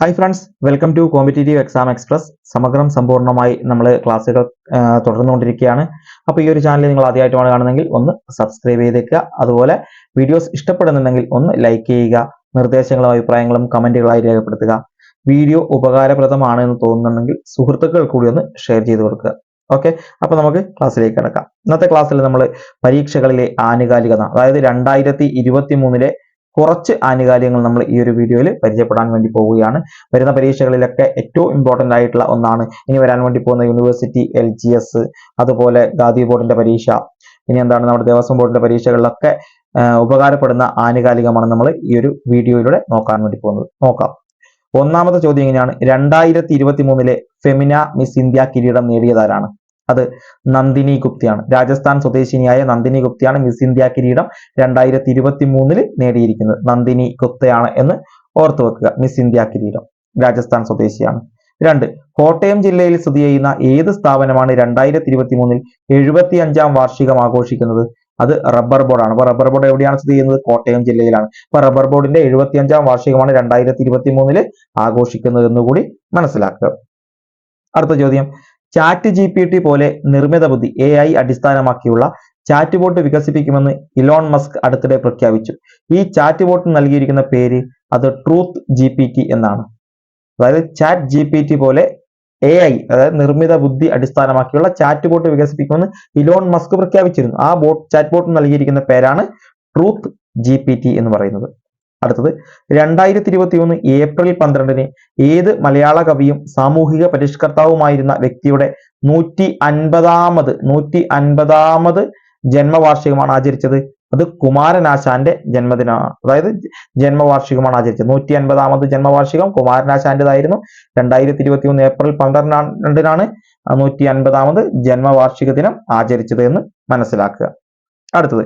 Hi friends welcome to competitive exam express സമഗ്രം സമ്പൂർണമായി നമ്മൾ ക്ലാസ്സുകൾ തുടർന്നുകൊണ്ടിരിക്കുകയാണ്. അപ്പോൾ ഈ ഒരു ചാനൽ നിങ്ങൾ ആദ്യമായിട്ടാണ് കാണുന്നതെങ്കിൽ ഒന്ന് സബ്സ്ക്രൈബ് ചെയ്തേക്കുക. അതുപോലെ വീഡിയോസ് ഇഷ്ടപ്പെടുന്നുണ്ടെങ്കിൽ ഒന്ന് ലൈക്ക് ചെയ്യുക. നിർദ്ദേശങ്ങളും അഭിപ്രായങ്ങളും കമന്റുകളായി രേഖപ്പെടുത്തുക. വീഡിയോ ഉപകാരപ്രദമാണ് എന്ന് തോന്നുന്നുണ്ടെങ്കിൽ സുഹൃത്തുക്കൾ കൂടി ഒന്ന് ഷെയർ ചെയ്ത് കൊടുക്കുക. ഓക്കെ അപ്പോൾ നമുക്ക് ക്ലാസ്സിലേക്ക് കിടക്കാം. ഇന്നത്തെ ക്ലാസ്സിൽ നമ്മൾ പരീക്ഷകളിലെ ആനുകാലികത അതായത് രണ്ടായിരത്തി ഇരുപത്തി മൂന്നിലെ കുറച്ച് ആനുകാലികങ്ങൾ നമ്മൾ ഈ ഒരു വീഡിയോയിൽ പരിചയപ്പെടാൻ വേണ്ടി പോവുകയാണ്. വരുന്ന പരീക്ഷകളിലൊക്കെ ഏറ്റവും ഇമ്പോർട്ടന്റ് ആയിട്ടുള്ള ഒന്നാണ് ഇനി വരാൻ വേണ്ടി പോകുന്ന യൂണിവേഴ്സിറ്റി എൽ ജി എസ് അതുപോലെ ഗാന്ധി ബോർഡിന്റെ പരീക്ഷ. ഇനി എന്താണ് നമ്മുടെ ദേവസ്വം ബോർഡിന്റെ പരീക്ഷകളിലൊക്കെ ഉപകാരപ്പെടുന്ന ആനുകാലികമാണ് നമ്മൾ ഈ ഒരു വീഡിയോയിലൂടെ നോക്കാൻ വേണ്ടി പോകുന്നത്. നോക്കാം. ഒന്നാമത്തെ ചോദ്യം ഇങ്ങനെയാണ്. രണ്ടായിരത്തി ഇരുപത്തി മൂന്നിലെ ഫെമിന മിസ് ഇന്ത്യ കിരീടം നേടിയതാരാണ്? അത് നന്ദിനി ഗുപ്തിയാണ്. രാജസ്ഥാൻ സ്വദേശിനിയായ നന്ദിനി ഗുപ്തയാണ് മിസ് ഇന്ത്യ കിരീടം രണ്ടായിരത്തി ഇരുപത്തി മൂന്നിൽ നേടിയിരിക്കുന്നത്. നന്ദിനി ഗുപ്തയാണ് എന്ന് ഓർത്തു വെക്കുക. മിസ് ഇന്ത്യ കിരീടം രാജസ്ഥാൻ സ്വദേശിയാണ്. രണ്ട് കോട്ടയം ജില്ലയിൽ സ്ഥിതി ചെയ്യുന്ന ഏത് സ്ഥാപനമാണ് രണ്ടായിരത്തി ഇരുപത്തി മൂന്നിൽ എഴുപത്തി അഞ്ചാം വാർഷികം ആഘോഷിക്കുന്നത്? അത് റബ്ബർ ബോർഡാണ്. അപ്പൊ റബ്ബർ ബോർഡ് എവിടെയാണ് സ്ഥിതി ചെയ്യുന്നത്? കോട്ടയം ജില്ലയിലാണ്. അപ്പൊ റബ്ബർ ബോർഡിന്റെ എഴുപത്തി അഞ്ചാം വാർഷികമാണ് രണ്ടായിരത്തി ഇരുപത്തി മൂന്നിൽ ആഘോഷിക്കുന്നത് എന്നുകൂടി മനസ്സിലാക്കുക. അടുത്ത ചോദ്യം. ചാറ്റ് ജി പി ടി പോലെ നിർമ്മിത ബുദ്ധി എ ഐ അടിസ്ഥാനമാക്കിയുള്ള ചാറ്റ് ബോട്ട് വികസിപ്പിക്കുമെന്ന് ഇലോൺ മസ്ക് അടുത്തിടെ പ്രഖ്യാപിച്ചു. ഈ ചാറ്റ് ബോട്ട് നൽകിയിരിക്കുന്ന പേര് അത് ട്രൂത്ത് ജി പി ടി എന്നാണ്. അതായത് ചാറ്റ് ജി പി ടി പോലെ എ ഐ അതായത് നിർമ്മിത ബുദ്ധി അടിസ്ഥാനമാക്കിയുള്ള ചാറ്റ് ബോട്ട് വികസിപ്പിക്കുമെന്ന് ഇലോൺ മസ്ക് പ്രഖ്യാപിച്ചിരുന്നു. ആ ബോട്ട് ചാറ്റ് ബോട്ട് നൽകിയിരിക്കുന്ന പേരാണ് ട്രൂത്ത് ജി പി ടി എന്ന് പറയുന്നത്. അടുത്തത്. രണ്ടായിരത്തി ഇരുപത്തി ഒന്ന് ഏപ്രിൽ പന്ത്രണ്ടിന് ഏത് മലയാള കവിയും സാമൂഹിക പരിഷ്കർത്താവുമായിരുന്ന വ്യക്തിയുടെ നൂറ്റി അൻപതാമത് നൂറ്റി അൻപതാമത് ജന്മവാർഷികമാണ് ആചരിച്ചത്? അത് കുമാരനാശാന്റെ ജന്മദിനമാണ്. അതായത് ജന്മവാർഷികമാണ് ആചരിച്ചത്. നൂറ്റി അൻപതാമത് ജന്മവാർഷികം കുമാരനാശാന്റേതായിരുന്നു. രണ്ടായിരത്തി ഇരുപത്തി മൂന്ന് ഏപ്രിൽ പന്ത്രണ്ടിനാണ് നൂറ്റി അൻപതാമത് ജന്മവാർഷിക ദിനം ആചരിച്ചത് എന്ന് മനസ്സിലാക്കുക. അടുത്തത്.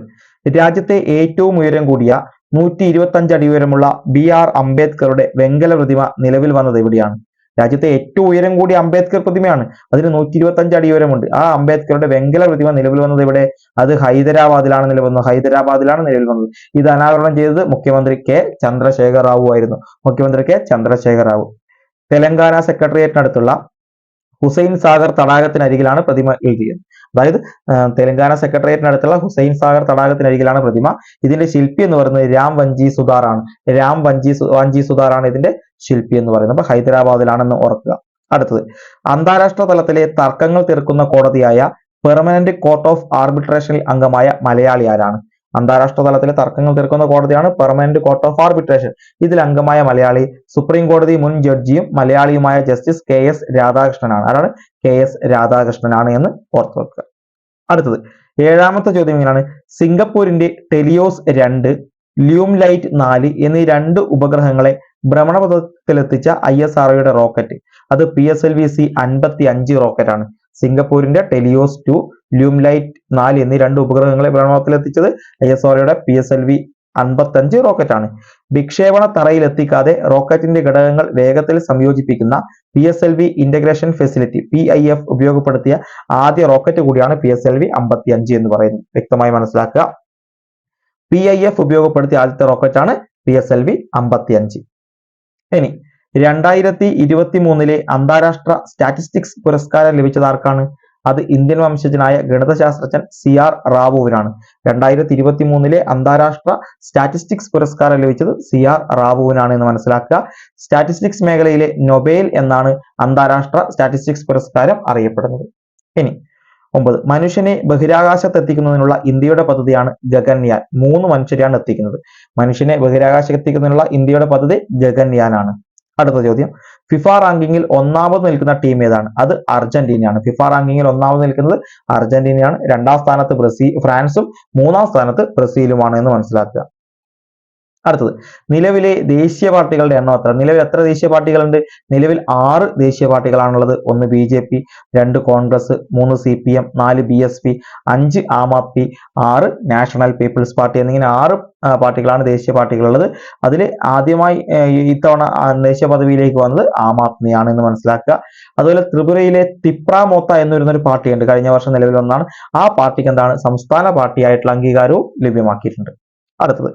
രാജ്യത്തെ ഏറ്റവും ഉയരം കൂടിയ നൂറ്റി ഇരുപത്തി അഞ്ച് അടി ഉയരമുള്ള ബി ആർ അംബേദ്കറുടെ വെങ്കല പ്രതിമ നിലവിൽ വന്നത് എവിടെയാണ്? രാജ്യത്തെ ഏറ്റവും ഉയരം കൂടിയ അംബേദ്കർ പ്രതിമയാണ്. അതിന് നൂറ്റി ഇരുപത്തി അഞ്ച് അടി ഉയരമുണ്ട്. ആ അംബേദ്കറുടെ വെങ്കല പ്രതിമ നിലവിൽ വന്നത് ഇവിടെ അത് ഹൈദരാബാദിലാണ് നിലവിൽ വന്നത്. ഹൈദരാബാദിലാണ് നിലവിൽ വന്നത്. ഇത് അനാവരണം ചെയ്തത് മുഖ്യമന്ത്രി കെ. ചന്ദ്രശേഖർ റാവു ആയിരുന്നു. മുഖ്യമന്ത്രി കെ. ചന്ദ്രശേഖർ റാവു. തെലങ്കാന സെക്രട്ടേറിയറ്റിനടുത്തുള്ള ഹുസൈൻ സാഗർ തടാകത്തിനരികിലാണ് പ്രതിമ എഴുതിയത്. അതായത് തെലങ്കാന സെക്രട്ടേറിയറ്റിനടുത്തുള്ള ഹുസൈൻ സാഗർ തടാകത്തിനരികിലാണ് പ്രതിമ. ഇതിന്റെ ശില്പി എന്ന് പറയുന്നത് രാം വഞ്ചി സുതാർ ആണ്. രാം വഞ്ചി വഞ്ചി സുതാർ ആണ് ഇതിന്റെ ശില്പി എന്ന് പറയുന്നത്. അപ്പൊ ഹൈദരാബാദിലാണെന്ന് ഓർക്കുക. അടുത്തത് അന്താരാഷ്ട്ര തലത്തിലെ തർക്കങ്ങൾ തീർക്കുന്ന കോടതിയായ പെർമനന്റ് കോർട്ട് ഓഫ് ആർബിട്രേഷനിൽ അംഗമായ മലയാളി ആരാണ്? അന്താരാഷ്ട്ര തലത്തിലെ തർക്കങ്ങൾ തീർക്കുന്ന കോടതിയാണ് പെർമനന്റ് കോർട്ട് ഓഫ് ആർബിട്രേഷൻ ഇതിൽ അംഗമായ മലയാളി സുപ്രീം കോടതി മുൻ ജഡ്ജിയും മലയാളിയുമായ ജസ്റ്റിസ് കെ എസ് രാധാകൃഷ്ണനാണ്. ആരാണ്? കെ എസ് രാധാകൃഷ്ണനാണ് എന്ന് ഓർത്തു വെക്കുക. അടുത്തത് ഏഴാമത്തെ ചോദ്യം ഇങ്ങനെയാണ്. സിംഗപ്പൂരിന്റെ ടെലിയോസ് രണ്ട് ല്യൂം ലൈറ്റ് നാല് എന്നീ രണ്ട് ഉപഗ്രഹങ്ങളെ ഭ്രമണപഥത്തിലെത്തിച്ച ഐ എസ് ആർഒയുടെ റോക്കറ്റ് അത് P S L V C അൻപത്തി അഞ്ച് റോക്കറ്റാണ് സിംഗപ്പൂരിന്റെ ടെലിയോസ് ടു ലൂംലൈറ്റ് നാല് എന്നീ രണ്ട് ഉപഗ്രഹങ്ങളെ ഭ്രമണത്തിലെത്തിച്ചത് ഐ എസ് ആർഒയുടെ പി എസ് എൽ വി അൻപത്തഞ്ച് റോക്കറ്റ് ആണ് വിക്ഷേപണ തറയിൽ എത്തിക്കാതെ റോക്കറ്റിന്റെ ഘടകങ്ങൾ വേഗത്തിൽ സംയോജിപ്പിക്കുന്ന P S L V integration facility P I F ഉപയോഗപ്പെടുത്തിയ ആദ്യ റോക്കറ്റ് കൂടിയാണ് പി എസ് എൽ വി അമ്പത്തി അഞ്ച് എന്ന് പറയുന്നത്. വ്യക്തമായി മനസ്സിലാക്കുക. പി ഐ എഫ് ഉപയോഗപ്പെടുത്തിയ ആദ്യത്തെ റോക്കറ്റ് ആണ് പി എസ് എൽ വി അമ്പത്തി അഞ്ച് ഇനി രണ്ടായിരത്തി ഇരുപത്തി മൂന്നിലെ അന്താരാഷ്ട്ര സ്റ്റാറ്റിസ്റ്റിക്സ് പുരസ്കാരം ലഭിച്ചത് ആർക്കാണ്? അത് ഇന്ത്യൻ വംശജനായ ഗണിതശാസ്ത്രജ്ഞൻ സി ആർ റാവുവിനാണ്. രണ്ടായിരത്തി ഇരുപത്തി മൂന്നിലെ അന്താരാഷ്ട്ര സ്റ്റാറ്റിസ്റ്റിക്സ് പുരസ്കാരം ലഭിച്ചത് സി ആർ റാവുവിനാണ് എന്ന് മനസ്സിലാക്കുക. സ്റ്റാറ്റിസ്റ്റിക്സ് മേഖലയിലെ നൊബേൽ എന്നാണ് അന്താരാഷ്ട്ര സ്റ്റാറ്റിസ്റ്റിക്സ് പുരസ്കാരം അറിയപ്പെടുന്നത്. ഇനി ഒമ്പത്. മനുഷ്യനെ ബഹിരാകാശത്ത് എത്തിക്കുന്നതിനുള്ള ഇന്ത്യയുടെ പദ്ധതിയാണ് ഗഗൻയാൻ. മൂന്ന് മനുഷ്യരെയാണ് എത്തിക്കുന്നത്. മനുഷ്യനെ ബഹിരാകാശത്ത് എത്തിക്കുന്നതിനുള്ള ഇന്ത്യയുടെ പദ്ധതി ഗഗൻയാൻ ആണ് അടുത്ത ചോദ്യം. ഫിഫ റാങ്കിങ്ങിൽ ഒന്നാമത് നിൽക്കുന്ന ടീം ഏതാണ്? അത് അർജന്റീനയാണ്. ഫിഫ റാങ്കിങ്ങിൽ ഒന്നാമത് നിൽക്കുന്നത് അർജന്റീനയാണ്. രണ്ടാം സ്ഥാനത്ത് ബ്രസീൽ ഫ്രാൻസും മൂന്നാം സ്ഥാനത്ത് ബ്രസീലുമാണ് എന്ന് മനസ്സിലാക്കുക. അടുത്തത്. നിലവിലെ ദേശീയ പാർട്ടികളുടെ എണ്ണം എത്ര? നിലവിൽ എത്ര ദേശീയ പാർട്ടികളുണ്ട്? നിലവിൽ ആറ് ദേശീയ പാർട്ടികളാണുള്ളത്. ഒന്ന് ബി ജെ പി രണ്ട് കോൺഗ്രസ് മൂന്ന് സി പി എം നാല് ബി എസ് പി അഞ്ച് ആം ആദ്മി ആറ് നാഷണൽ പീപ്പിൾസ് പാർട്ടി എന്നിങ്ങനെ ആറ് പാർട്ടികളാണ് ദേശീയ പാർട്ടികളുള്ളത്. അതിൽ ആദ്യമായി ഇത്തവണ ദേശീയ പദവിയിലേക്ക് വന്നത് ആം ആദ്മിയാണ് എന്ന് മനസ്സിലാക്കുക. അതുപോലെ ത്രിപുരയിലെ തിപ്ര മോത്ത എന്ന് വരുന്ന പാർട്ടിയുണ്ട്. കഴിഞ്ഞ വർഷം നിലവിൽ വന്നാണ് ആ പാർട്ടിക്ക് എന്താണ് സംസ്ഥാന പാർട്ടിയായിട്ടുള്ള അംഗീകാരവും ലഭ്യമാക്കിയിട്ടുണ്ട്. അടുത്തത്.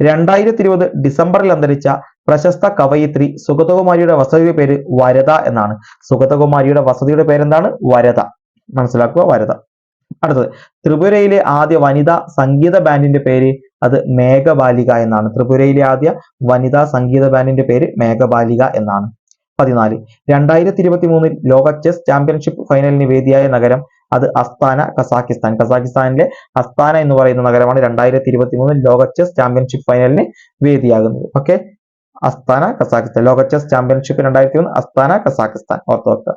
രണ്ടായിരത്തി ഇരുപത് ഡിസംബറിൽ അന്തരിച്ച പ്രശസ്ത കവയിത്രി സുഗതകുമാരിയുടെ വസതിയുടെ പേര് വരത എന്നാണ്. സുഗതകുമാരിയുടെ വസതിയുടെ പേരെന്താണ്? വരത. മനസ്സിലാക്കുക? വരത. അടുത്തത്. ത്രിപുരയിലെ ആദ്യ വനിതാ സംഗീത ബാൻഡിന്റെ പേര് അത് മേഘബാലിക എന്നാണ്. ത്രിപുരയിലെ ആദ്യ വനിതാ സംഗീത ബാൻഡിന്റെ പേര് മേഘബാലിക എന്നാണ്. പതിനാല്. രണ്ടായിരത്തി ഇരുപത്തി മൂന്നിൽ ലോക ചെസ് ചാമ്പ്യൻഷിപ്പ് ഫൈനലിന് വേദിയായ നഗരം അത് അസ്താന കസാക്കിസ്ഥാൻ. കസാക്കിസ്ഥാനിലെ അസ്താന എന്ന് പറയുന്ന നഗരമാണ് രണ്ടായിരത്തി ഇരുപത്തി മൂന്നിൽ ലോക ചെസ് ചാമ്പ്യൻഷിപ്പ് ഫൈനലിന് വേദിയാകുന്നത്. Okay Astana Kazakhstan. ലോക ചെസ് ചാമ്പ്യൻഷിപ്പ് രണ്ടായിരത്തി മൂന്ന് അസ്താന കസാക്കിസ്ഥാൻ. ഓർത്ത് വെക്കുക.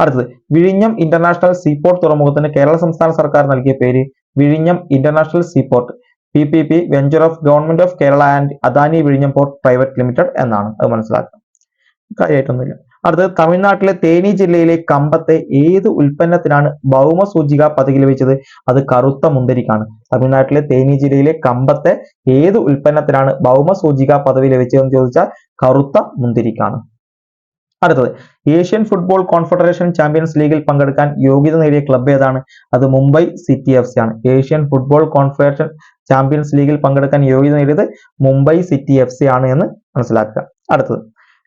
അടുത്തത് വിഴിഞ്ഞം ഇന്റർനാഷണൽ സീപോർട്ട് തുറമുഖത്തിന് കേരള സംസ്ഥാന സർക്കാർ നൽകിയ പേര്? വിഴിഞ്ഞം international seaport P P P venture of government of Kerala and Adani വിഴിഞ്ഞം പോർട്ട് പ്രൈവറ്റ് ലിമിറ്റഡ് എന്നാണ്. അത് മനസ്സിലാക്കുക. കാര്യമായിട്ടൊന്നുമില്ല. അടുത്തത് തമിഴ്നാട്ടിലെ തേനി ജില്ലയിലെ കമ്പത്തെ ഏത് ഉൽപ്പന്നത്തിനാണ് ഭൗമസൂചിക പദവി ലഭിച്ചത് അത് കറുത്ത മുന്തിരിക്കാണ്. തമിഴ്നാട്ടിലെ തേനി ജില്ലയിലെ കമ്പത്തെ ഏത് ഉൽപ്പന്നത്തിനാണ് ഭൗമസൂചിക പദവി ലഭിച്ചതെന്ന് ചോദിച്ചാൽ കറുത്ത മുന്തിരിക്കാണ്. അടുത്തത് ഏഷ്യൻ ഫുട്ബോൾ കോൺഫെഡറേഷൻ ചാമ്പ്യൻസ് ലീഗിൽ പങ്കെടുക്കാൻ യോഗ്യത നേടിയ ക്ലബ്ബ് ഏതാണ്? അത് മുംബൈ സിറ്റി എഫ് സി ആണ്. ഏഷ്യൻ ഫുട്ബോൾ കോൺഫെഡറേഷൻ ചാമ്പ്യൻസ് ലീഗിൽ പങ്കെടുക്കാൻ യോഗ്യത നേടിയത് മുംബൈ സിറ്റി എഫ് സി ആണ് എന്ന് മനസ്സിലാക്കുക. അടുത്തത്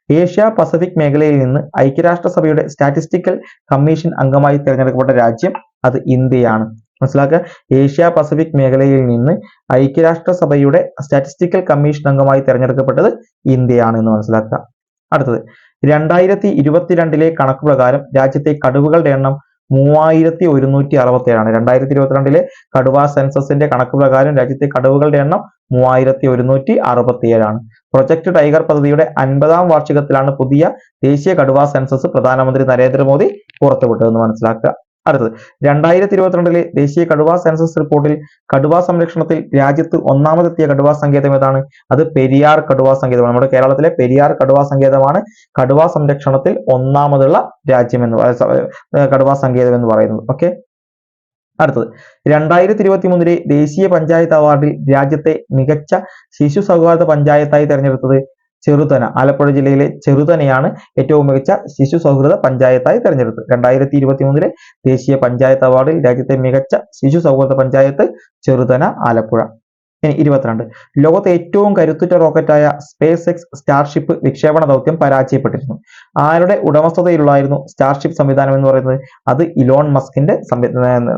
ഏഷ്യ പസഫിക് മേഖലയിൽ നിന്ന് ഐക്യരാഷ്ട്രസഭയുടെ സ്റ്റാറ്റിസ്റ്റിക്കൽ കമ്മീഷൻ അംഗമായി തിരഞ്ഞെടുക്കപ്പെട്ട രാജ്യം അത് ഇന്ത്യയാണ്. മനസ്സിലാക്കുക ഏഷ്യ പസഫിക് മേഖലയിൽ നിന്ന് ഐക്യരാഷ്ട്രസഭയുടെ സ്റ്റാറ്റിസ്റ്റിക്കൽ കമ്മീഷൻ അംഗമായി തിരഞ്ഞെടുക്കപ്പെട്ടത് ഇന്ത്യയാണ് എന്ന് മനസ്സിലാക്കുക. അടുത്തത് രണ്ടായിരത്തി ഇരുപത്തിരണ്ടിലെ കണക്ക് പ്രകാരം രാജ്യത്തെ കടുവകളുടെ എണ്ണം മൂവായിരത്തി ഒരുന്നൂറ്റി അറുപത്തി ഏഴാണ് രണ്ടായിരത്തി ഇരുപത്തിരണ്ടിലെ കടുവ സെൻസസിന്റെ കണക്ക് പ്രകാരം രാജ്യത്തെ കടുവകളുടെ എണ്ണം മൂവായിരത്തി ഒരുന്നൂറ്റി അറുപത്തി ഏഴാണ് പ്രൊജക്ട് ടൈഗർ പദ്ധതിയുടെ അൻപതാം വാർഷികത്തിലാണ് പുതിയ ദേശീയ കടുവ സെൻസസ് പ്രധാനമന്ത്രി നരേന്ദ്രമോദി പുറത്തുവിട്ടതെന്ന് മനസ്സിലാക്കുക. അടുത്തത്. രണ്ടായിരത്തി ഇരുപത്തിരണ്ടിലെ ദേശീയ കടുവ സെൻസസ് റിപ്പോർട്ടിൽ കടുവ സംരക്ഷണത്തിൽ രാജ്യത്ത് ഒന്നാമതെത്തിയ കടുവ സങ്കേതം ഏതാണ്? അത് പെരിയാർ കടുവ സങ്കേതമാണ്. നമ്മുടെ കേരളത്തിലെ പെരിയാർ കടുവ സങ്കേതമാണ് കടുവ സംരക്ഷണത്തിൽ ഒന്നാമതുള്ള രാജ്യം എന്ന് കടുവാ സങ്കേതം എന്ന് പറയുന്നത്. ഓക്കെ? അടുത്തത്. രണ്ടായിരത്തി ഇരുപത്തി മൂന്നിലെ ദേശീയ പഞ്ചായത്ത് അവാർഡിൽ രാജ്യത്തെ മികച്ച ശിശു സൗഹാർദ്ദ പഞ്ചായത്തായി തെരഞ്ഞെടുത്തത് ചെറുതന. ആലപ്പുഴ ജില്ലയിലെ ചെറുതനയാണ് ഏറ്റവും മികച്ച ശിശു സൗഹൃദ പഞ്ചായത്തായി തെരഞ്ഞെടുത്തത്. രണ്ടായിരത്തി ഇരുപത്തി മൂന്നിലെ ദേശീയ പഞ്ചായത്ത് അവാർഡിൽ രാജ്യത്തെ മികച്ച ശിശു സൗഹൃദ പഞ്ചായത്ത് ചെറുതന ആലപ്പുഴ. ഇനി ഇരുപത്തിരണ്ട്. ലോകത്തെ ഏറ്റവും കരുത്തുറ്റ റോക്കറ്റായ സ്പേസ് എക്സ് സ്റ്റാർഷിപ്പ് വിക്ഷേപണ ദൗത്യം പരാജയപ്പെട്ടിരുന്നു. ആരുടെ ഉടമസ്ഥതയിലുള്ളായിരുന്നു സ്റ്റാർഷിപ്പ് സംവിധാനം എന്ന് പറയുന്നത്? അത് ഇലോൺ മസ്കിന്റെ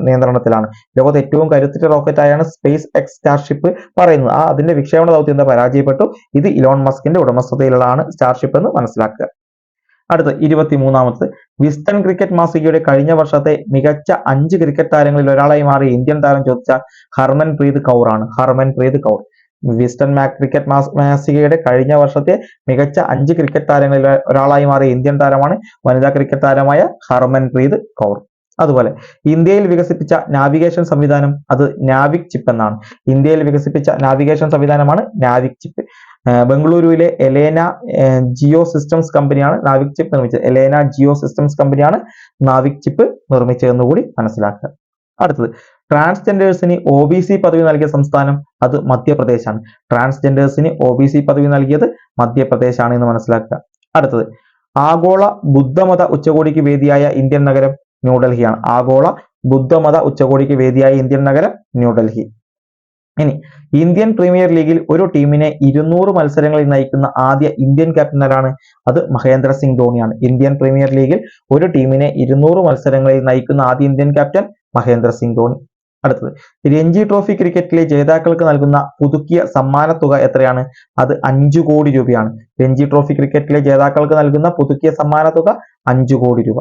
നിയന്ത്രണത്തിലാണ്. ലോകത്തെ ഏറ്റവും കരുത്തുറ്റ റോക്കറ്റായാണ് സ്പേസ് എക്സ് സ്റ്റാർഷിപ്പ് പറയുന്നത്. ആ അതിന്റെ വിക്ഷേപണ ദൗത്യം എന്താ? പരാജയപ്പെട്ടു. ഇത് ഇലോൺ മസ്കിന്റെ ഉടമസ്ഥതയിലുള്ളതാണ് സ്റ്റാർഷിപ്പ് എന്ന് മനസ്സിലാക്കുക. അടുത്ത ഇരുപത്തിമൂന്നാമത് വിസ്റ്റൺ ക്രിക്കറ്റ് മാസികയുടെ കഴിഞ്ഞ വർഷത്തെ മികച്ച അഞ്ച് ക്രിക്കറ്റ് താരങ്ങളിൽ ഒരാളായി മാറിയ ഇന്ത്യൻ താരം ചോദിച്ച ഹർമൻ പ്രീത് കൗറാണ് ഹർമൻ പ്രീത് കൗർ. വിസ്റ്റൺ മാക് ക്രിക്കറ്റ് മാസ് മാസികയുടെ കഴിഞ്ഞ വർഷത്തെ മികച്ച അഞ്ച് ക്രിക്കറ്റ് താരങ്ങളിൽ ഒരാളായി മാറിയ ഇന്ത്യൻ താരമാണ് വനിതാ ക്രിക്കറ്റ് താരമായ ഹർമൻ പ്രീത് കൗർ. അതുപോലെ ഇന്ത്യയിൽ വികസിപ്പിച്ച നാവിഗേഷൻ സംവിധാനം അത് നാവിക് ചിപ്പ് എന്നാണ്. ഇന്ത്യയിൽ വികസിപ്പിച്ച നാവിഗേഷൻ സംവിധാനമാണ് നാവിക് ചിപ്പ്. ബംഗളൂരുവിലെ എലേന ജിയോ സിസ്റ്റംസ് കമ്പനിയാണ് നാവിക് ചിപ്പ് നിർമ്മിച്ചത്. എലേന ജിയോ സിസ്റ്റംസ് കമ്പനിയാണ് നാവിക് ചിപ്പ് നിർമ്മിച്ചതെന്ന് കൂടി മനസ്സിലാക്കുക. അടുത്തത് ട്രാൻസ്ജെൻഡേഴ്സിന് ഒ ബി സി പദവി നൽകിയ സംസ്ഥാനം അത് മധ്യപ്രദേശാണ്. ട്രാൻസ്ജെൻഡേഴ്സിന് ഒ ബി സി പദവി നൽകിയത് മധ്യപ്രദേശാണ് എന്ന് മനസ്സിലാക്കുക. അടുത്തത് ആഗോള ബുദ്ധമത ഉച്ചകോടിക്ക് വേദിയായ ഇന്ത്യൻ നഗരം ന്യൂഡൽഹിയാണ്. ആഗോള ബുദ്ധമത ഉച്ചകോടിക്ക് വേദിയായ ഇന്ത്യൻ നഗരം ന്യൂഡൽഹി. ഇനി ഇന്ത്യൻ പ്രീമിയർ ലീഗിൽ ഒരു ടീമിനെ ഇരുന്നൂറ് മത്സരങ്ങളിൽ നയിക്കുന്ന ആദ്യ ഇന്ത്യൻ ക്യാപ്റ്റൻ ആരാണ്? അത് മഹേന്ദ്ര സിംഗ് ധോണിയാണ്. ഇന്ത്യൻ പ്രീമിയർ ലീഗിൽ ഒരു ടീമിനെ ഇരുന്നൂറ് മത്സരങ്ങളിൽ നയിക്കുന്ന ആദ്യ ഇന്ത്യൻ ക്യാപ്റ്റൻ മഹേന്ദ്ര സിംഗ് ധോണി. അടുത്തത് രഞ്ജി ട്രോഫി ക്രിക്കറ്റിലെ ജേതാക്കൾക്ക് നൽകുന്ന പുതുക്കിയ സമ്മാന തുക എത്രയാണ്? അത് അഞ്ചു കോടി രൂപയാണ്. രഞ്ജി ട്രോഫി ക്രിക്കറ്റിലെ ജേതാക്കൾക്ക് നൽകുന്ന പുതുക്കിയ സമ്മാന തുക അഞ്ചു കോടി രൂപ.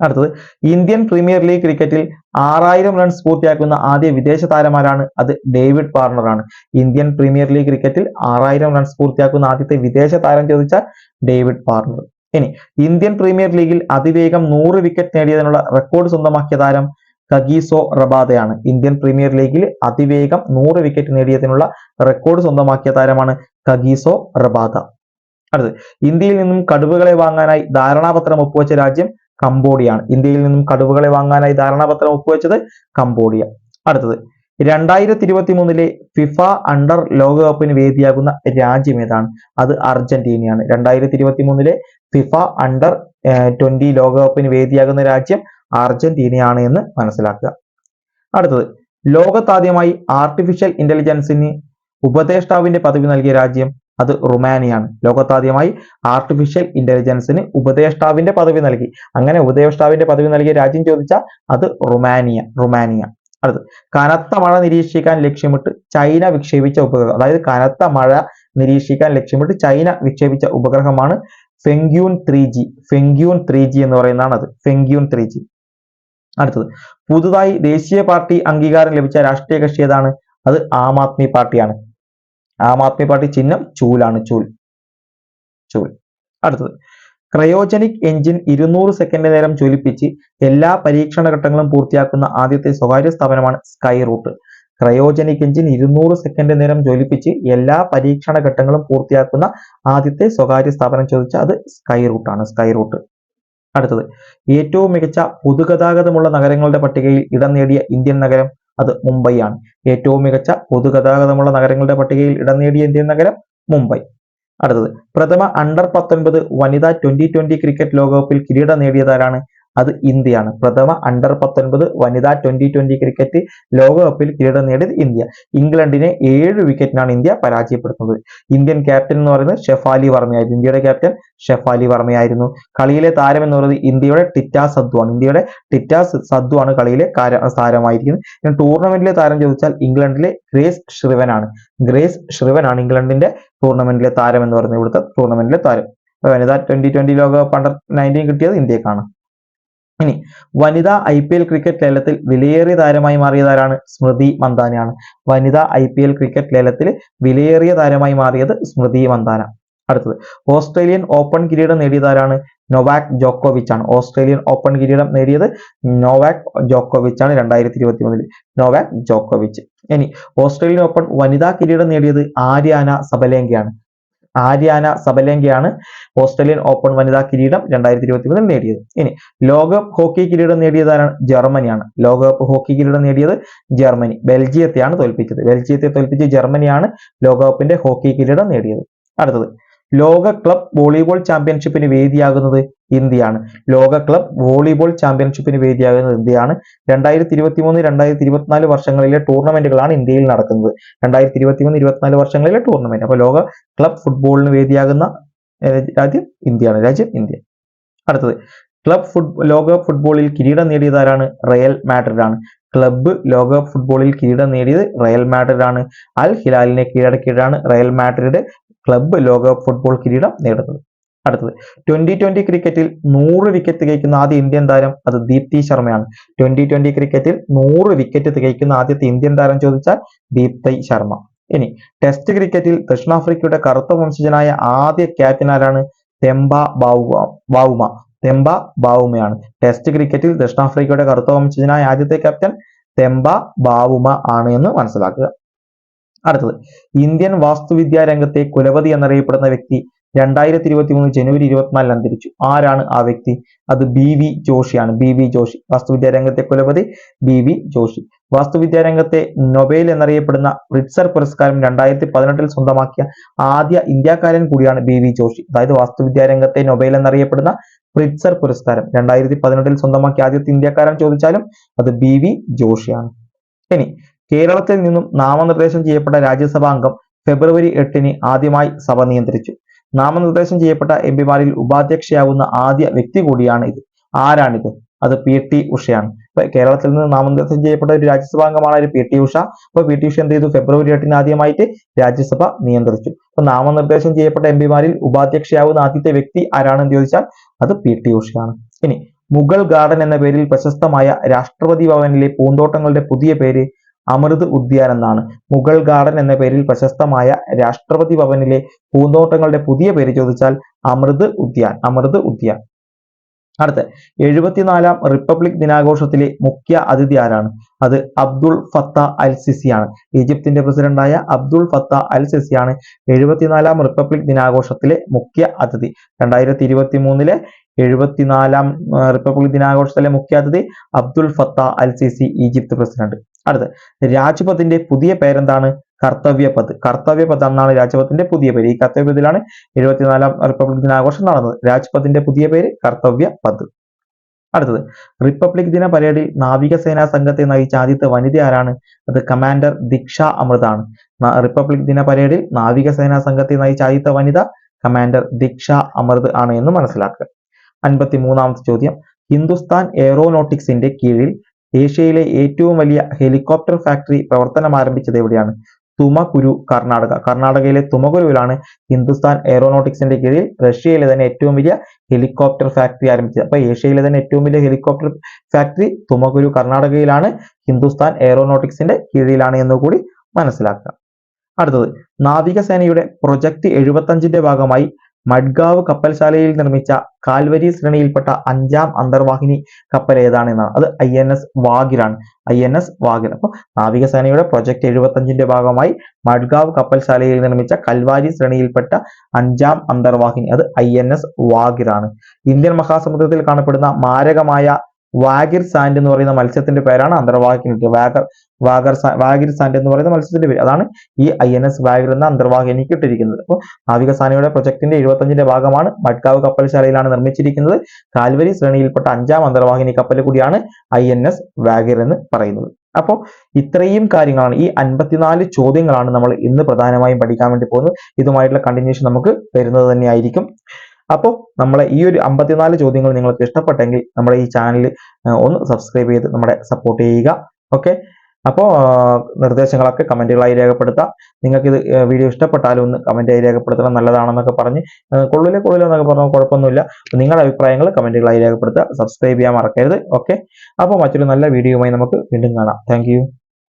അടുത്തത് ഇന്ത്യൻ പ്രീമിയർ ലീഗ് ക്രിക്കറ്റിൽ ആറായിരം റൺസ് പൂർത്തിയാക്കുന്ന ആദ്യ വിദേശ താരമാരാണ് അത് ഡേവിഡ് വാർണറാണ് ഇന്ത്യൻ പ്രീമിയർ ലീഗ് ക്രിക്കറ്റിൽ ആറായിരം റൺസ് പൂർത്തിയാക്കുന്ന ആദ്യത്തെ വിദേശ താരം ചോദിച്ചാൽ ഡേവിഡ് വാർണർ ഇനി ഇന്ത്യൻ പ്രീമിയർ ലീഗിൽ അതിവേഗം നൂറ് വിക്കറ്റ് നേടിയതിനുള്ള റെക്കോർഡ് സ്വന്തമാക്കിയ താരം കഗീസോ റബാദയാണ്. ഇന്ത്യൻ പ്രീമിയർ ലീഗിൽ അതിവേഗം നൂറ് വിക്കറ്റ് നേടിയതിനുള്ള റെക്കോർഡ് സ്വന്തമാക്കിയ താരമാണ് കഗീസോ റബാദ. അടുത്തത് ഇന്ത്യയിൽ നിന്നും കടുവകളെ വാങ്ങാനായി ധാരണാപത്രം ഒപ്പുവെച്ച രാജ്യം കംബോഡിയാണ് ഇന്ത്യയിൽ നിന്നും കടുവകളെ വാങ്ങാനായി ധാരണാപത്രം ഒപ്പുവെച്ചത് കംബോഡിയ. അടുത്തത് രണ്ടായിരത്തി ഇരുപത്തി മൂന്നിലെ ഫിഫ അണ്ടർ ലോകകപ്പിന് വേദിയാകുന്ന രാജ്യം ഏതാണ്? അത് അർജന്റീനയാണ്. രണ്ടായിരത്തി ഇരുപത്തി മൂന്നിലെ ഫിഫ അണ്ടർ ട്വന്റി ലോകകപ്പിന് വേദിയാകുന്ന രാജ്യം അർജന്റീനയാണ് എന്ന് മനസ്സിലാക്കുക. അടുത്തത് ലോകത്താദ്യമായി ആർട്ടിഫിഷ്യൽ ഇന്റലിജൻസിന് ഉപദേഷ്ടാവിന്റെ പദവി നൽകിയ രാജ്യം അത് റുമാനിയാണ്. ലോകത്താദ്യമായി ആർട്ടിഫിഷ്യൽ ഇന്റലിജൻസിന് ഉപദേഷ്ടാവിന്റെ പദവി നൽകി. അങ്ങനെ ഉപദേഷ്ടാവിന്റെ പദവി നൽകിയ രാജ്യം ചോദിച്ചാൽ അത് റുമാനിയ റുമാനിയ. അടുത്ത് കനത്ത മഴ നിരീക്ഷിക്കാൻ ലക്ഷ്യമിട്ട് ചൈന വിക്ഷേപിച്ച ഉപഗ്രഹം. അതായത് കനത്ത മഴ നിരീക്ഷിക്കാൻ ലക്ഷ്യമിട്ട് ചൈന വിക്ഷേപിച്ച ഉപഗ്രഹമാണ് Fengyun three G Fengyun three G എന്ന് പറയുന്നതാണ് അത് ഫെങ്ക്യൂൺ ത്രീ ജി അടുത്തത് പുതുതായി ദേശീയ പാർട്ടി അംഗീകാരം ലഭിച്ച രാഷ്ട്രീയ കക്ഷി ഏതാണ്? അത് ആം ആദ്മി പാർട്ടിയാണ്. ആം ആദ്മി പാർട്ടി ചിഹ്നം ചൂലാണ് ചൂൽ. ചൂൽ. അടുത്തത്. ക്രയോജനിക് എഞ്ചിൻ ഇരുന്നൂറ് സെക്കൻഡ് നേരം ചൊലിപ്പിച്ച് എല്ലാ പരീക്ഷണ ഘട്ടങ്ങളും പൂർത്തിയാക്കുന്ന ആദ്യത്തെ സ്വകാര്യ സ്ഥാപനമാണ് സ്കൈ റൂട്ട്. ക്രയോജനിക് എഞ്ചിൻ ഇരുന്നൂറ് സെക്കൻഡ് നേരം ജ്വലിപ്പിച്ച് എല്ലാ പരീക്ഷണ ഘട്ടങ്ങളും പൂർത്തിയാക്കുന്ന ആദ്യത്തെ സ്വകാര്യ സ്ഥാപനം ചോദിച്ചാൽ അത് സ്കൈ റൂട്ടാണ് സ്കൈ റൂട്ട്. അടുത്തത്. ഏറ്റവും മികച്ച പൊതുഗതാഗതമുള്ള നഗരങ്ങളുടെ പട്ടികയിൽ ഇടം നേടിയ ഇന്ത്യൻ നഗരം അത് മുംബൈയാണ്. ഏറ്റവും മികച്ച പൊതുഗതാഗതമുള്ള നഗരങ്ങളുടെ പട്ടികയിൽ ഇടം നേടിയ ഇന്ത്യൻ നഗരം മുംബൈ. അടുത്തത് പ്രഥമ അണ്ടർ പത്തൊൻപത് വനിതാ ട്വന്റി ട്വന്റി ക്രിക്കറ്റ് ലോകകപ്പിൽ കിരീടം നേടിയതാരാണ്? അത് ഇന്ത്യയാണ്. പ്രഥമ അണ്ടർ പത്തൊൻപത് വനിതാ ട്വന്റി ട്വന്റി ക്രിക്കറ്റ് ലോകകപ്പിൽ കിരീടം നേടിയത് ഇന്ത്യ. ഇംഗ്ലണ്ടിനെ ഏഴ് വിക്കറ്റിനാണ് ഇന്ത്യ പരാജയപ്പെടുത്തുന്നത്. ഇന്ത്യൻ ക്യാപ്റ്റൻ എന്ന് പറയുന്നത് ഷെഫാലി വർമ്മയായിരുന്നു. ഇന്ത്യയുടെ ക്യാപ്റ്റൻ ഷെഫാലി വർമ്മയായിരുന്നു. കളിയിലെ താരം എന്ന് പറയുന്നത് ഇന്ത്യയുടെ ടിറ്റാ സദ്ദു ആണ്. ഇന്ത്യയുടെ ടിറ്റാ സദ്ദു ആണ് കളിയിലെ താരമായിരിക്കുന്നത്. ടൂർണമെന്റിലെ താരം ചോദിച്ചാൽ ഇംഗ്ലണ്ടിലെ ഗ്രേസ് ഷ്രിവനാണ് ഗ്രേസ് ഷ്രിവനാണ് ഇംഗ്ലണ്ടിന്റെ ടൂർണമെന്റിലെ താരം എന്ന് പറയുന്നത്. ഇവിടുത്തെ ടൂർണമെന്റിലെ താരം. വനിതാ ട്വന്റി ട്വന്റി ലോകകപ്പ് അണ്ടർ നയന്റീൻ കിട്ടിയത് ഇന്ത്യക്കാണ്. ഇനി വനിതാ ഐ പി എൽ ക്രിക്കറ്റ് ലേലത്തിൽ വിലയേറിയ താരമായി മാറിയതാരാണ് സ്മൃതി മന്ദാനയാണ്. വനിതാ ഐ പി എൽ ക്രിക്കറ്റ് ലേലത്തിൽ വിലയേറിയ താരമായി മാറിയത് സ്മൃതി മന്ദാന. അടുത്തത് ഓസ്ട്രേലിയൻ ഓപ്പൺ കിരീടം നേടിയതാരാണ് നൊവാക് ജോക്കോവിച്ച് ആണ് ഓസ്ട്രേലിയൻ ഓപ്പൺ കിരീടം നേടിയത് നോവാക് ജോക്കോവിച്ച് ആണ് രണ്ടായിരത്തി ഇരുപത്തി മൂന്നിൽ നോവാക് ജോക്കോവിച്ച്. ഇനി ഓസ്ട്രേലിയൻ ഓപ്പൺ വനിതാ കിരീടം നേടിയത് ആര്യാന സബലേങ്കയാണ്. ആര്യാന സബലേങ്കയാണ് ഓസ്ട്രേലിയൻ ഓപ്പൺ വനിതാ കിരീടം രണ്ടായിരത്തി ഇരുപത്തി മൂന്നിൽ നേടിയത്. ഇനി ലോകകപ്പ് ഹോക്കി കിരീടം നേടിയതാരാണ് ജർമ്മനിയാണ്. ലോകകപ്പ് ഹോക്കി കിരീടം നേടിയത് ജർമ്മനി. ബെൽജിയത്തെയാണ് തോൽപ്പിച്ചത്. ബെൽജിയത്തെ തോൽപ്പിച്ച് ജർമ്മനിയാണ് ലോകകപ്പിന്റെ ഹോക്കി കിരീടം നേടിയത്. അടുത്തത്. ലോക ക്ലബ് വോളിബോൾ ചാമ്പ്യൻഷിപ്പിന് വേദിയാകുന്നത് ഇന്ത്യയാണ്. ലോക ക്ലബ് വോളിബോൾ ചാമ്പ്യൻഷിപ്പിന് വേദിയാകുന്നത് ഇന്ത്യയാണ്. രണ്ടായിരത്തി ഇരുപത്തി മൂന്ന് രണ്ടായിരത്തി ഇരുപത്തിനാല് വർഷങ്ങളിലെ ടൂർണമെന്റുകളാണ് ഇന്ത്യയിൽ നടക്കുന്നത്. രണ്ടായിരത്തി ഇരുപത്തി മൂന്ന് ഇരുപത്തിനാല് വർഷങ്ങളിലെ ടൂർണമെന്റ് അപ്പോൾ ലോക ക്ലബ് ഫുട്ബോളിന് വേദിയാകുന്ന രാജ്യം ഇന്ത്യയാണ്. രാജ്യം ഇന്ത്യ. അടുത്തത്. ക്ലബ് ഫുട് ലോക ഫുട്ബോളിൽ കിരീടം നേടിയതാരാണ് റയൽ മാഡ്രിഡാണ്. ക്ലബ്ബ് ലോകകപ്പ് ഫുട്ബോളിൽ കിരീടം നേടിയത് റയൽ മാഡ്രിഡ് ആണ് അൽ ഹിലാലിനെ കീഴടക്കിയതാണ് റയൽ മാഡ്രിഡ് ക്ലബ്ബ് ലോകകപ്പ് ഫുട്ബോൾ കിരീടം നേടുന്നത്. അടുത്തത് ട്വന്റി ട്വന്റി ക്രിക്കറ്റിൽ നൂറ് വിക്കറ്റ് തികയ്ക്കുന്ന ആദ്യ ഇന്ത്യൻ താരം അത് ദീപ്തി ശർമ്മയാണ്. ട്വന്റി ട്വന്റി ക്രിക്കറ്റിൽ നൂറ് വിക്കറ്റ് തികയ്ക്കുന്ന ആദ്യത്തെ ഇന്ത്യൻ താരം ചോദിച്ചാൽ ദീപ്തി ശർമ്മ. ഇനി ടെസ്റ്റ് ക്രിക്കറ്റിൽ ദക്ഷിണാഫ്രിക്കയുടെ കറുത്ത വംശജനായ ആദ്യ ക്യാപ്റ്റൻ ആരാണ്? തെമ്പ ബാവുമ തെമ്പ ബാവുമയാണ്. ടെസ്റ്റ് ക്രിക്കറ്റിൽ ദക്ഷിണാഫ്രിക്കയുടെ കറുത്ത വംശജനായ ആദ്യത്തെ ക്യാപ്റ്റൻ തെമ്പ ബാവുമ ആണ് എന്ന് മനസ്സിലാക്കുക. അടുത്തത്. ഇന്ത്യൻ വാസ്തുവിദ്യാ രംഗത്തെ കുലപതി എന്നറിയപ്പെടുന്ന വ്യക്തി രണ്ടായിരത്തി ഇരുപത്തി മൂന്ന് ജനുവരി ഇരുപത്തിനാലിൽ അന്തരിച്ചു. ആരാണ് ആ വ്യക്തി? അത് B V ജോഷിയാണ്. B V Joshi. വാസ്തുവിദ്യാ രംഗത്തെ കുലപതി ബി വി ജോഷി. വാസ്തുവിദ്യാ രംഗത്തെ നൊബേൽ എന്നറിയപ്പെടുന്ന റിറ്റ്സർ പുരസ്കാരം രണ്ടായിരത്തി പതിനെട്ടിൽ സ്വന്തമാക്കിയ ആദ്യ ഇന്ത്യക്കാരൻ കൂടിയാണ് ബി വി ജോഷി. അതായത് വാസ്തുവിദ്യാ രംഗത്തെ നൊബേൽ എന്നറിയപ്പെടുന്ന റിറ്റ്സർ പുരസ്കാരം രണ്ടായിരത്തി പതിനെട്ടിൽ സ്വന്തമാക്കിയ ആദ്യത്തെ ഇന്ത്യക്കാരൻ ചോദിച്ചാലും അത് ബി വി ജോഷിയാണ്. ഇനി കേരളത്തിൽ നിന്നും നാമനിർദ്ദേശം ചെയ്യപ്പെട്ട രാജ്യസഭാ അംഗം ഫെബ്രുവരി എട്ടിന് ആദ്യമായി സഭ നിയന്ത്രിച്ചു. നാമനിർദ്ദേശം ചെയ്യപ്പെട്ട എം പിമാരിൽ ഉപാധ്യക്ഷയാവുന്ന ആദ്യ വ്യക്തി കൂടിയാണ് ഇത്. ആരാണിത്? അത് പി ടി ഉഷയാണ്. ഇപ്പൊ കേരളത്തിൽ നിന്ന് നാമനിർദ്ദേശം ചെയ്യപ്പെട്ട ഒരു രാജ്യസഭാ അംഗമാണ് ഒരു പി ടി ഉഷ. അപ്പൊ പി ടി ഉഷ എന്ത് ചെയ്തു? ഫെബ്രുവരി എട്ടിന് ആദ്യമായിട്ട് രാജ്യസഭ നിയന്ത്രിച്ചു. അപ്പൊ നാമനിർദ്ദേശം ചെയ്യപ്പെട്ട എം പിമാരിൽ ഉപാധ്യക്ഷയാവുന്ന ആദ്യത്തെ വ്യക്തി ആരാണെന്ന് ചോദിച്ചാൽ അത് പി ടി ഉഷയാണ്. ഇനി മുഗൾ ഗാർഡൻ എന്ന പേരിൽ പ്രശസ്തമായ രാഷ്ട്രപതി ഭവനിലെ പൂന്തോട്ടങ്ങളുടെ പുതിയ പേര് അമൃത് ഉദ്യാൻ എന്നാണ് മുഗൾ ഗാർഡൻ എന്ന പേരിൽ പ്രശസ്തമായ രാഷ്ട്രപതി ഭവനിലെ പൂന്തോട്ടങ്ങളുടെ പുതിയ പേര് ചോദിച്ചാൽ അമൃത് ഉദ്യാൻ അമൃത് ഉദ്യാൻ. അടുത്ത എഴുപത്തിനാലാം റിപ്പബ്ലിക് ദിനാഘോഷത്തിലെ മുഖ്യ അതിഥി ആരാണ്? അത് അബ്ദുൾ ഫത്ത അൽ സിസിയാണ് ഈജിപ്തിന്റെ പ്രസിഡന്റായ അബ്ദുൾ ഫത്ത അൽ സിസിയാണ് എഴുപത്തിനാലാം റിപ്പബ്ലിക് ദിനാഘോഷത്തിലെ മുഖ്യ അതിഥി. രണ്ടായിരത്തി ഇരുപത്തി മൂന്നിലെ എഴുപത്തിനാലാം റിപ്പബ്ലിക് ദിനാഘോഷത്തിലെ മുഖ്യാതിഥി Abdel Fattah al Sisi Egypt president. അടുത്ത് രാജ്പഥിന്റെ പുതിയ പേരെന്താണ്? കർത്തവ്യപഥ് കർത്തവ്യപഥ് എന്നാണ് രാജ്പഥിന്റെ പുതിയ പേര്. ഈ കർത്തവ്യപഥിലാണ് എഴുപത്തിനാലാം റിപ്പബ്ലിക് ദിനാഘോഷം നടന്നത്. രാജ്പഥിന്റെ പുതിയ പേര് കർത്തവ്യപഥ് അടുത്തത് റിപ്പബ്ലിക് ദിന പരേഡിൽ നാവികസേനാ സംഘത്തെ നയിച്ച ആദ്യത്തെ വനിത ആരാണ്? അത് കമാൻഡർ ദീക്ഷ അമൃതാണ് റിപ്പബ്ലിക് ദിന പരേഡിൽ നാവികസേനാ സംഘത്തെ നയിച്ച ആദ്യത്തെ വനിത കമാൻഡർ ദീക്ഷ അമൃത് ആണ് എന്ന് മനസ്സിലാക്കുക. അൻപത്തി മൂന്നാമത്തെ ചോദ്യം. ഹിന്ദുസ്ഥാൻ എയറോനോട്ടിക്സിന്റെ കീഴിൽ ഏഷ്യയിലെ ഏറ്റവും വലിയ ഹെലികോപ്റ്റർ ഫാക്ടറി പ്രവർത്തനം ആരംഭിച്ചത് എവിടെയാണ്? തുമകുരു കർണാടക. കർണാടകയിലെ തുമകുരുവിലാണ് ഹിന്ദുസ്ഥാൻ എയറോനോട്ടിക്സിന്റെ കീഴിൽ റഷ്യയിലെ തന്നെ ഏറ്റവും വലിയ ഹെലികോപ്റ്റർ ഫാക്ടറി ആരംഭിച്ചത്. അപ്പൊ ഏഷ്യയിലെ തന്നെ ഏറ്റവും വലിയ ഹെലികോപ്റ്റർ ഫാക്ടറി തുമകുരു കർണാടകയിലാണ് ഹിന്ദുസ്ഥാൻ എയറോനോട്ടിക്സിന്റെ കീഴിലാണ് എന്നുകൂടി മനസ്സിലാക്കുക അടുത്തത് നാവികസേനയുടെ പ്രൊജക്ട് എഴുപത്തഞ്ചിന്റെ ഭാഗമായി മഡ്ഗാവ് കപ്പൽശാലയിൽ നിർമ്മിച്ച കാൽവരി ശ്രേണിയിൽപ്പെട്ട അഞ്ചാം അന്തർവാഹിനി കപ്പൽ ഏതാണ് എന്നാണ് അത് ഐ എൻ എസ് വാഗിറാണ് ഐ എൻ എസ് വാഗിർ അപ്പൊ നാവികസേനയുടെ പ്രൊജക്ട് എഴുപത്തഞ്ചിന്റെ ഭാഗമായി മഡ്ഗാവ് കപ്പൽശാലയിൽ നിർമ്മിച്ച കൽവാരി ശ്രേണിയിൽപ്പെട്ട അഞ്ചാം അന്തർവാഹിനി അത് ഐ എൻ എസ് വാഗിറാണ് ഇന്ത്യൻ മഹാസമുദ്രത്തിൽ കാണപ്പെടുന്ന മാരകമായ വാഗിർ സാൻഡ് എന്ന് പറയുന്ന മത്സ്യത്തിന്റെ പേരാണ് അന്തർവാഹിനി വാഗർ വാഗർ വാഗിർ സാൻഡ് എന്ന് പറയുന്ന മത്സ്യത്തിന്റെ പേര്. അതാണ് ഈ ഐ എൻ എസ് വാഗിർ എന്ന അന്തർവാഹിനിക്ക് ഇട്ടിരിക്കുന്നത് അപ്പോൾ നാവികസേനയുടെ പ്രൊജക്ടിന്റെ എഴുപത്തഞ്ചിന്റെ ഭാഗമാണ് മഡ്കാവ് കപ്പൽശാലയിലാണ് നിർമ്മിച്ചിരിക്കുന്നത്. കാൽവരി ശ്രേണിയിൽപ്പെട്ട അഞ്ചാം അന്തർവാഹിനി കപ്പൽ കൂടിയാണ് ഐ എൻ എസ് വാഗിർ എന്ന് പറയുന്നത്. അപ്പോൾ ഇത്രയും കാര്യങ്ങളാണ്. ഈ അൻപത്തിനാല് ചോദ്യങ്ങളാണ് നമ്മൾ ഇന്ന് പ്രധാനമായും പഠിക്കാൻ വേണ്ടി പോകുന്നത്. ഇതുമായിട്ടുള്ള കണ്ടിന്യൂഷൻ നമുക്ക് വരുന്നത് തന്നെയായിരിക്കും. അപ്പോൾ നമ്മളെ ഈ ഒരു അമ്പത്തിനാല് ചോദ്യങ്ങൾ നിങ്ങൾക്ക് ഇഷ്ടപ്പെട്ടെങ്കിൽ നമ്മുടെ ഈ ചാനൽ ഒന്ന് സബ്സ്ക്രൈബ് ചെയ്ത് നമ്മുടെ സപ്പോർട്ട് ചെയ്യുക. ഓക്കെ അപ്പോൾ നിർദ്ദേശങ്ങളൊക്കെ കമന്റുകളായി രേഖപ്പെടുത്താം. നിങ്ങൾക്ക് വീഡിയോ ഇഷ്ടപ്പെട്ടാലും ഒന്ന് കമന്റായി രേഖപ്പെടുത്തണം. നല്ലതാണെന്നൊക്കെ പറഞ്ഞ് കൊള്ളില്ല കൊള്ളില്ല എന്നൊക്കെ പറഞ്ഞാൽ കുഴപ്പമൊന്നുമില്ല. നിങ്ങളുടെ അഭിപ്രായങ്ങൾ കമന്റുകളായി രേഖപ്പെടുത്തുക. സബ്സ്ക്രൈബ് ചെയ്യാൻ മറക്കരുത്. ഓക്കെ അപ്പോൾ മറ്റൊരു നല്ല വീഡിയോയുമായി നമുക്ക് വീണ്ടും കാണാം. താങ്ക്